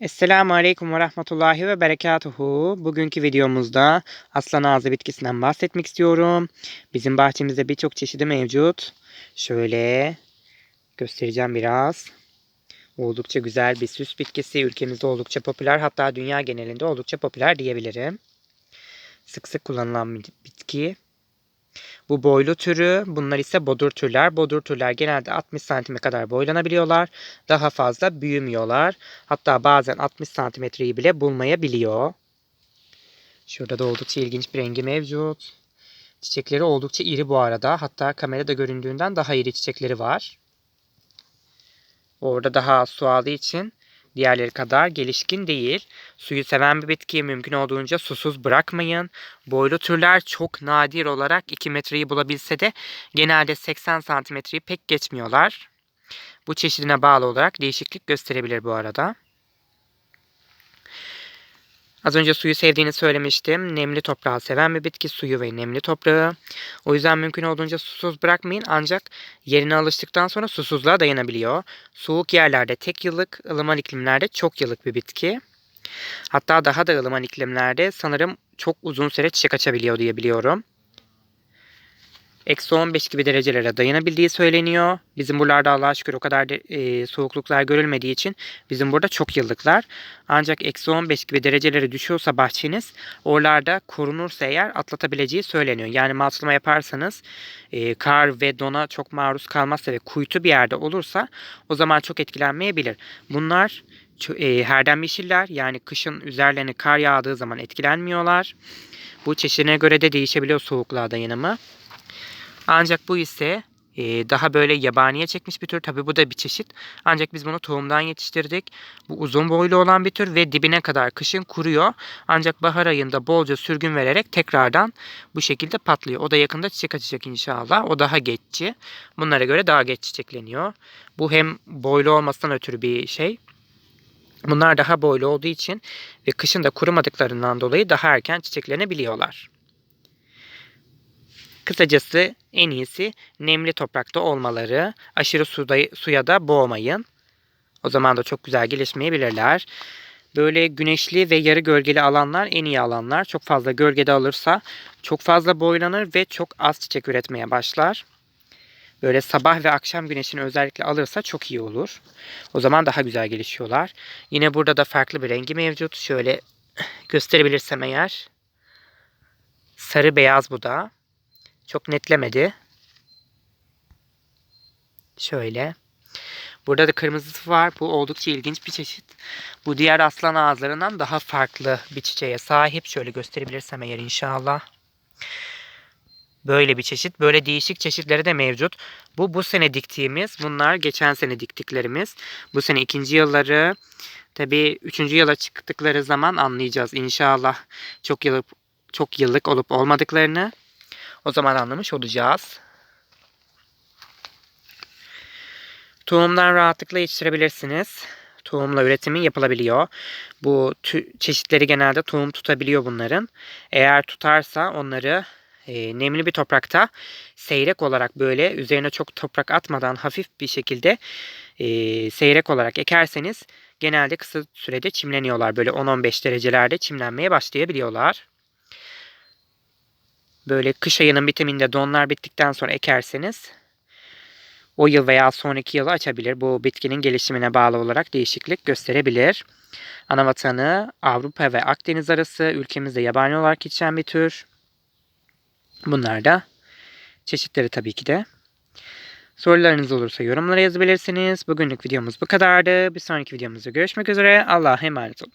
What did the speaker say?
Esselamu Aleyküm ve Rahmetullahi ve Berekatuhu. Bugünkü videomuzda aslan ağzı bitkisinden bahsetmek istiyorum. Bizim bahçemizde birçok çeşidi mevcut. Şöyle göstereceğim biraz. Oldukça güzel bir süs bitkisi. Ülkemizde oldukça popüler. Hatta dünya genelinde oldukça popüler diyebilirim. Sık sık kullanılan bir bitki. Bu boylu türü. Bunlar ise bodur türler. Bodur türler genelde 60 santime kadar boylanabiliyorlar. Daha fazla büyümüyorlar. Hatta bazen 60 santimetreyi bile bulmayabiliyor. Şurada da oldukça ilginç bir rengi mevcut. Çiçekleri oldukça iri bu arada. Hatta kamerada göründüğünden daha iri çiçekleri var. Orada daha su aldığı için diğerleri kadar gelişkin değil. Suyu seven bir bitkiyi mümkün olduğunca susuz bırakmayın. Boylu türler çok nadir olarak 2 metreyi bulabilse de genelde 80 santimetreyi pek geçmiyorlar. Bu çeşidine bağlı olarak değişiklik gösterebilir bu arada. Az önce suyu sevdiğini söylemiştim. Nemli toprağı seven bir bitki suyu ve nemli toprağı. O yüzden mümkün olduğunca susuz bırakmayın. Ancak yerine alıştıktan sonra susuzluğa dayanabiliyor. Soğuk yerlerde tek yıllık, ılıman iklimlerde çok yıllık bir bitki. Hatta daha da ılıman iklimlerde sanırım çok uzun süre çiçek açabiliyor diye biliyorum. Eksi 15 gibi derecelere dayanabildiği söyleniyor. Bizim buralarda Allah'a şükür o kadar de, e, soğukluklar görülmediği için bizim burada çok yıllıklar. Ancak eksi 15 gibi derecelere düşüyorsa bahçeniz oralarda korunursa eğer atlatabileceği söyleniyor. Yani malçlama yaparsanız e, kar ve dona çok maruz kalmazsa ve kuytu bir yerde olursa o zaman çok etkilenmeyebilir. Bunlar e, herdem yeşiller yani kışın üzerlerine kar yağdığı zaman etkilenmiyorlar. Bu çeşidine göre de değişebiliyor soğukluğa dayanımı. Ancak bu ise e, daha böyle yabaniye çekmiş bir tür. Tabi bu da bir çeşit. Ancak biz bunu tohumdan yetiştirdik. Bu uzun boylu olan bir tür ve dibine kadar kışın kuruyor. Ancak bahar ayında bolca sürgün vererek tekrardan bu şekilde patlıyor. O da yakında çiçek açacak inşallah. O daha geççi. Bunlara göre daha geç çiçekleniyor. Bu hem boylu olmasından ötürü bir şey. Bunlar daha boylu olduğu için ve kışın da kurumadıklarından dolayı daha erken çiçeklenebiliyorlar. Kısacası en iyisi nemli toprakta olmaları. Aşırı suda, suya da boğmayın. O zaman da çok güzel gelişmeyebilirler. Böyle güneşli ve yarı gölgeli alanlar en iyi alanlar. Çok fazla gölgede alırsa çok fazla boylanır ve çok az çiçek üretmeye başlar. Böyle sabah ve akşam güneşini özellikle alırsa çok iyi olur. O zaman daha güzel gelişiyorlar. Yine burada da farklı bir rengi mevcut. Şöyle gösterebilirsem eğer. Sarı beyaz bu da. Çok netlemedi. Şöyle. Burada da kırmızısı var. Bu oldukça ilginç bir çeşit. Bu diğer aslan ağızlarından daha farklı bir çiçeğe sahip. Şöyle gösterebilirsem eğer inşallah. Böyle bir çeşit. Böyle değişik çeşitleri de mevcut. Bu bu sene diktiğimiz. Bunlar geçen sene diktiklerimiz. Bu sene ikinci yılları. Tabii üçüncü yıla çıktıkları zaman anlayacağız inşallah. Çok yıllık, çok yıllık olup olmadıklarını. O zaman anlamış olacağız. Tohumdan rahatlıkla yetiştirebilirsiniz. Tohumla üretimi yapılabiliyor. Bu çeşitleri genelde tohum tutabiliyor bunların. Eğer tutarsa onları e, nemli bir toprakta seyrek olarak böyle üzerine çok toprak atmadan hafif bir şekilde e, seyrek olarak ekerseniz genelde kısa sürede çimleniyorlar. Böyle 10-15 derecelerde çimlenmeye başlayabiliyorlar. Böyle kış ayının bitiminde donlar bittikten sonra ekerseniz o yıl veya sonraki yılı açabilir. Bu bitkinin gelişimine bağlı olarak değişiklik gösterebilir. Ana vatanı Avrupa ve Akdeniz arası ülkemizde yabani olarak yetişen bir tür. Bunlar da çeşitleri tabii ki de. Sorularınız olursa yorumlara yazabilirsiniz. Bugünlük videomuz bu kadardı. Bir sonraki videomuzda görüşmek üzere. Allah'a emanet olun.